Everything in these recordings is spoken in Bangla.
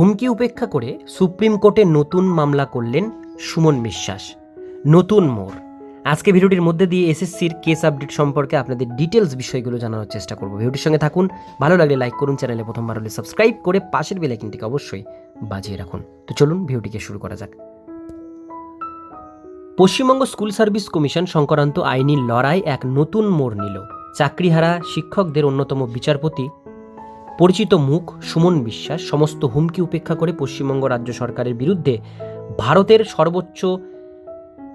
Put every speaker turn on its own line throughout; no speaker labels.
হুমকি উপেক্ষা করে সুপ্রিম কোর্টে নতুন মামলা করলেন সুমন বিশ্বাস। নতুন মোড়। আজকে ভিডিওটির মধ্যে দিয়ে এসএসসির কেস আপডেট সম্পর্কে আপনাদের ডিটেলস বিষয়গুলো জানানোর চেষ্টা করব। ভিডিওটির সঙ্গে থাকুন, ভালো লাগলে লাইক করুন চ্যানেলে প্রথমবার হলে সাবস্ক্রাইব করে পাশের বেলাইকিনটিকে অবশ্যই বাজিয়ে রাখুন। তো চলুন ভিডিওটিকে শুরু করা যাক। পশ্চিমবঙ্গ স্কুল সার্ভিস কমিশন সংক্রান্ত আইনি লড়াই এক নতুন মোড় নিল। চাকরিহারা শিক্ষকদের অন্যতম বিচারপতি পরিচিত মুখ, সুমন বিশ্বাস, সমস্ত হুমকি উপেক্ষা করে পশ্চিমবঙ্গ রাজ্য সরকারের বিরুদ্ধে ভারতের সর্বোচ্চ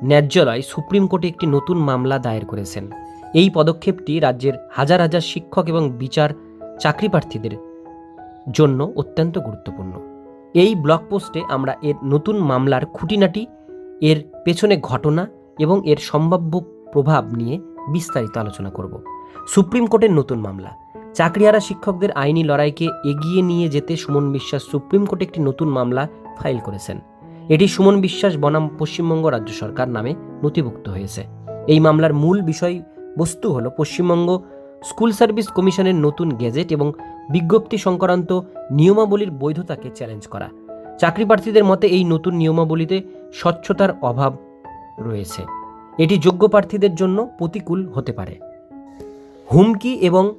ন্যায্যালয় সুপ্রিম কোর্টে একটি নতুন মামলা দায়ের করেছেন। এই পদক্ষেপটি রাজ্যের হাজার হাজার শিক্ষক এবং বিচার চাকরি প্রার্থীদের জন্য অত্যন্ত গুরুত্বপূর্ণ। এই ব্লগ পোস্টে আমরা এর নতুন মামলার খুঁটিনাটি, এর পেছনে ঘটনা এবং এর সম্ভাব্য প্রভাব নিয়ে বিস্তারিত আলোচনা করব। সুপ্রিম কোর্টের নতুন মামলা। চাকরিহারা শিক্ষকদের আইনি লড়াইকে এগিয়ে নিয়ে যেতে সুমন বিশ্বাস সুপ্রিম কোর্টে একটি নতুন মামলা ফাইল করেছেন। এটি সুমন বিশ্বাস বনাম পশ্চিমবঙ্গ রাজ্য সরকার নামে নথিভুক্ত হয়েছে। এই মামলার মূল বিষয় বস্তু হল পশ্চিমবঙ্গ স্কুল সার্ভিস কমিশনের নতুন গেজেট এবং বিজ্ঞপ্তি সংক্রান্ত নিয়মাবলীর বৈধতাকে চ্যালেঞ্জ করা। চাকরি প্রার্থীদের মতে এই নতুন নিয়মাবলীতে স্বচ্ছতার অভাব রয়েছে। এটি যোগ্য প্রার্থীদের জন্য প্রতিকূল হতে পারে। হুমকি এবং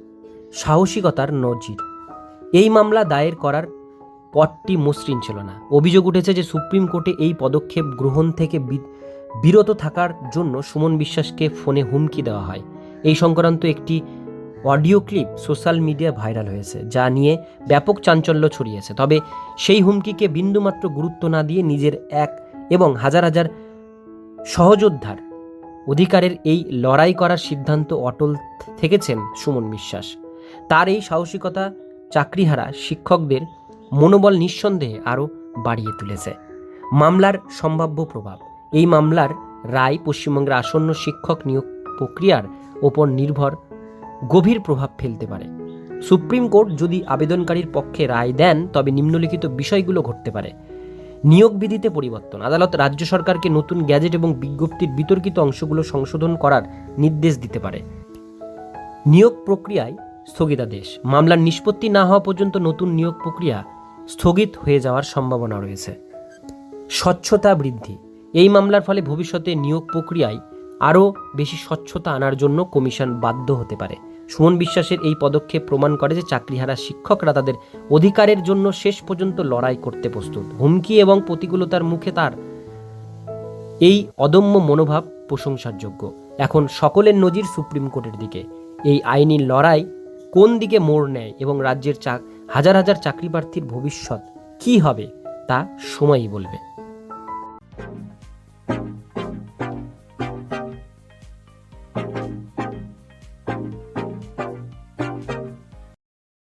সাহসিকতার নজির। এই মামলা দায়ের করার পথটি মসৃণ ছিল না। অভিযোগ উঠেছে যে সুপ্রিম কোর্টে এই পদক্ষেপ গ্রহণ থেকে বিরত থাকার জন্য সুমন বিশ্বাসকে ফোনে হুমকি দেওয়া হয়। এই সংক্রান্ত একটি audio clip social media viral হয়েছে, যা নিয়ে ব্যাপক চাঞ্চল্য ছড়িয়েছে। তবে সেই হুমকিকে বিন্দুমাত্র গুরুত্ব না দিয়ে নিজের এক এবং হাজার হাজার সহযোদ্ধার অধিকারের এই লড়াই করার সিদ্ধান্ত অটল থেকেছেন সুমন বিশ্বাস। তার এই সাহসিকতা চাকরিহারা শিক্ষকদের মনোবল নিঃসন্দেহে আরও বাড়িয়ে তুলেছে। মামলার সম্ভাব্য প্রভাব। এই মামলার রায় পশ্চিমবঙ্গের আসন্ন শিক্ষক নিয়োগ প্রক্রিয়ার ওপর নির্ভর গভীর প্রভাব ফেলতে পারে। সুপ্রিম কোর্ট যদি আবেদনকারীর পক্ষে রায় দেন, তবে নিম্নলিখিত বিষয়গুলো ঘটতে পারে। নিয়োগ বিধিতে পরিবর্তন। আদালত রাজ্য সরকারকে নতুন গ্যাজেট এবং বিজ্ঞপ্তির বিতর্কিত অংশগুলো সংশোধন করার নির্দেশ দিতে পারে। নিয়োগ প্রক্রিয়ায় স্থগিতাদেশ। মামলার নিষ্পত্তি না হওয়া পর্যন্ত নতুন নিয়োগ প্রক্রিয়া স্থগিত হয়ে যাওয়ার সম্ভাবনা রয়েছে। স্বচ্ছতা বৃদ্ধি। এই মামলার ফলে ভবিষ্যতে নিয়োগ প্রক্রিয়ায় আরও বেশি স্বচ্ছতা আনার জন্য কমিশন বাধ্য হতে পারে। সুমন বিশ্বাসের এই পদক্ষেপ প্রমাণ করে যে চাকরিহারা শিক্ষকরা তাদের অধিকারের জন্য শেষ পর্যন্ত লড়াই করতে প্রস্তুত। হুমকি এবং প্রতিকূলতার মুখে তার এই অদম্য মনোভাব প্রশংসার যোগ্য এখন সকলের নজির সুপ্রিম কোর্টের দিকে। এই আইনি লড়াই কোন দিকে মোড় নেয় এবং রাজ্যের চা হাজার হাজার চাকরি প্রার্থীর ভবিষ্যৎ কী হবে তা সময়ই বলবে।